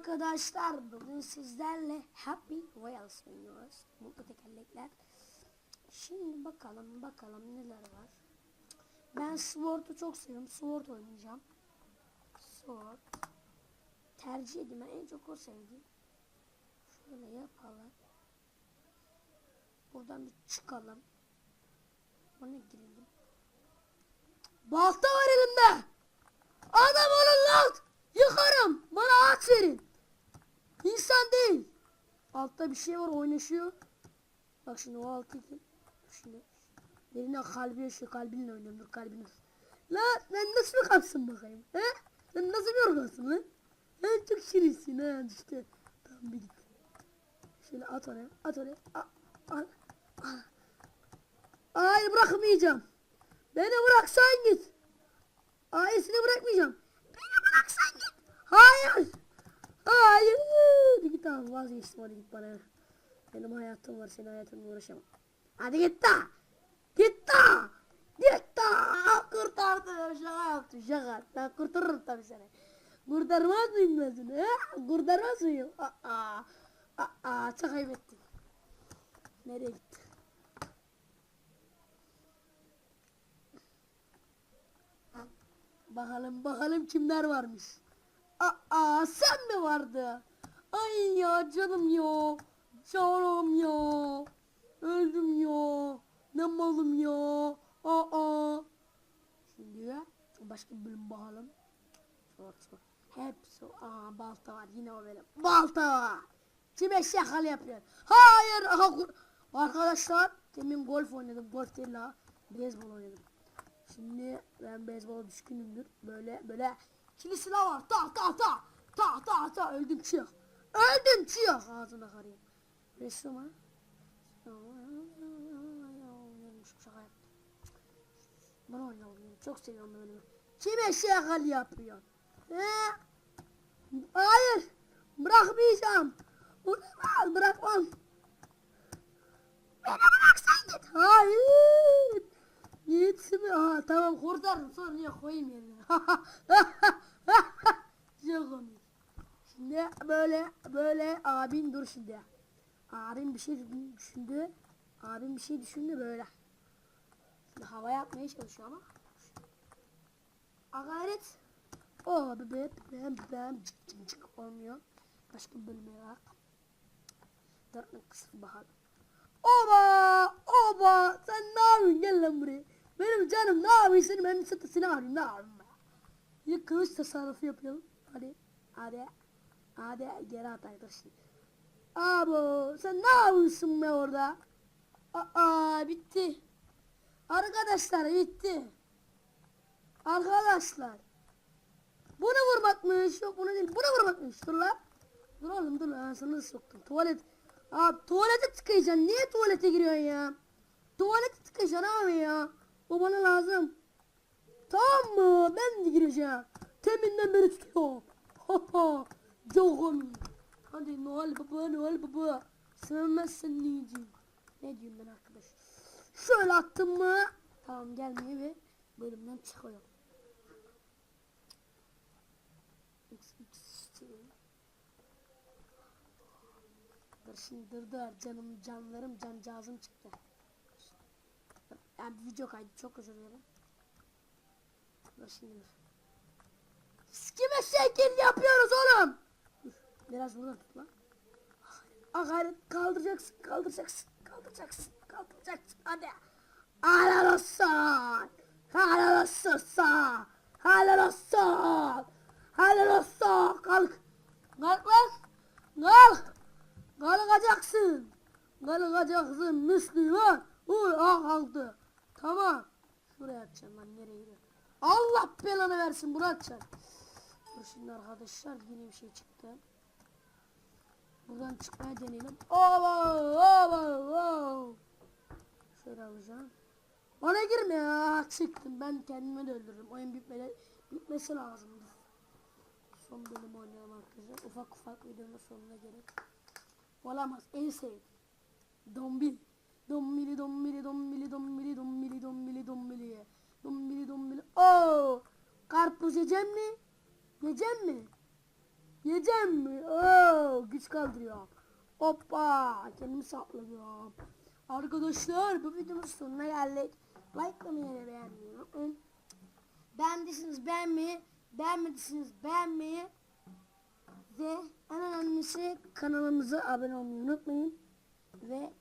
arkadaşlar bugün sizlerle Happy Wheels oynuyoruz. Mutlu tekerlekler. Şimdi bakalım bakalım neler var. Ben Sword'u çok seviyorum. Sword oynayacağım. Sword. Tercih edeyim. En çok o sevdiğim. Şöyle yapalım. Buradan bir çıkalım. Buna girelim. Balta var elimde. Adam olun lan. Yıkarım. Bana at verin. İnsan değil. Altta bir şey var oynaşıyor. Bak şimdi o altı? Şimdi. Birine kalbi yaşıyor. Kalbinle oynuyorum. Dur kalbini. La ben nasıl bir kalpsin bakayım? He? Sen nasıl bir organsın lan? Sen çok şirinsin ha işte. Tamam bir git. Şöyle at oraya. At oraya. A, al. Hayır bırakmayacağım. Beni bıraksan git. Ailesini bırakmayacağım. Beni bıraksan git. Hayır. Hayır. Git abi vazgeçtim hadi git bana. Benim hayatım var senin hayatınla uğraşamam. Hadi git da. Git da. Git da. Kurtardım. Şaka yaptım şaka. Ben kurtarırım tabii seni. Kurtarmaz mıyım ben seni? He? Kurtarmaz mıyım? Aa. Aa. Çok kaybettin. Nereye gitti? Bakalım bakalım kimler varmış. Aa sen mi vardı? Ay ya canım ya. Canım ya. Öldüm ya. Ne malım ya. Aa. Şimdi ya başka bir bölüm bakalım. Hepsi aa balta var yine o benim. Balta var. Kime şakalı yapıyor? Hayır. Aha, Arkadaşlar demin golf oynadım. Golf değil la. Beyzbol oynadım. Şimdi ben beyzbola düşkünümdür. Böyle böyle ikili silah var. Ta ta ta. Ta ta ta. Öldüm çıyak. Öldüm çıyak. Ağzına karayım. Resim ha. Şaka yaptım. Ben. Çok seviyorum böyle. Kime şakal yapıyor? He? Hayır. Bırakmayacağım. Ulan bırakmam. Beni bıraksan git. Hayır. Gitsin. Aa, tamam kurtardım. Sonra niye koyayım yerine? Şimdi böyle böyle abin dur şimdi. Abim bir şey düşündü. Abim bir şey düşündü böyle. Şimdi hava yapmaya çalışıyor ama. A gayret. O bebe bebem bebem cık olmuyor. Başka bölüme bak. Dörtlük kısım bakalım. Oba! Oba! Sen ne yapıyorsun? Gel lan buraya. Benim canım ne yapıyorsun? Satısını arıyorum. Ne yapayım ben? Bir kılıç tasarrufu yapalım. Hadi. Hadi. Hadi geri at arkadaşlar. Abo sen ne yapıyorsun be orada? Aa bitti. Arkadaşlar bitti. Arkadaşlar. Bunu vurmakmış. Yok bunu değil. Bunu vurmakmış. Dur lan. Dur oğlum dur da soktum. Tuvalet. Abi tuvalete tıkayacaksın. Niye tuvalete giriyorsun ya? Tuvalete tıkayacaksın abi ya. O bana lazım. Tamam mı? Ben de gireceğim. Teminden beri tutuyor. Komik. Hadi Noel baba Noel baba. Sevmezsen ne diyeceğim? Ne diyeyim ben arkadaş? Şöyle attım mı? Tamam gelmiyor ve bölümden çıkıyor. Dur canım canlarım cancağızım çıktı. Yani video kaydı çok özür dilerim. Siz Kime şekil yapıyoruz oğlum? Biraz buradan tut lan. Ah gayret kaldıracaksın kaldıracaksın kaldıracaksın kaldıracaksın hadi. Helal olsun. Helal olsun. Helal olsun. Helal olsun. Kalk. Kalk lan. Kalk. Kalkacaksın. Kalkacaksın Müslüman. Uy ah kalktı. Tamam. Şuraya atacağım lan nereye gidiyor? Allah belanı versin buraya atacağım. Dur şimdi arkadaşlar yine bir şey çıktı. Buradan çıkmaya deneyelim. Ova ova ova. Şöyle alacağım. Bana girme ya. Çıktım. Ben kendimi de öldürürüm. Oyun bitmeli, bitmesi lazımdı. Son bölüm oynayalım arkadaşlar. Ufak ufak videonun sonuna gerek. Olamaz. En sevdiğim. Dombil. Dombili dombili dombili dombili dombili dombili dombili. Dombili dombili. Oo! Karpuz yiyecek mi? Yiyecek mi? Yiyeceğim mi? Oo, güç kaldırıyor. Hoppa. Kendimi sapladım. Arkadaşlar bu videonun sonuna geldik. Like'lamayı ve beğenmeyi unutmayın. Beğendiyseniz beğenmeyi, beğenmediyseniz beğenmeyi ve en önemlisi kanalımıza abone olmayı unutmayın. Ve.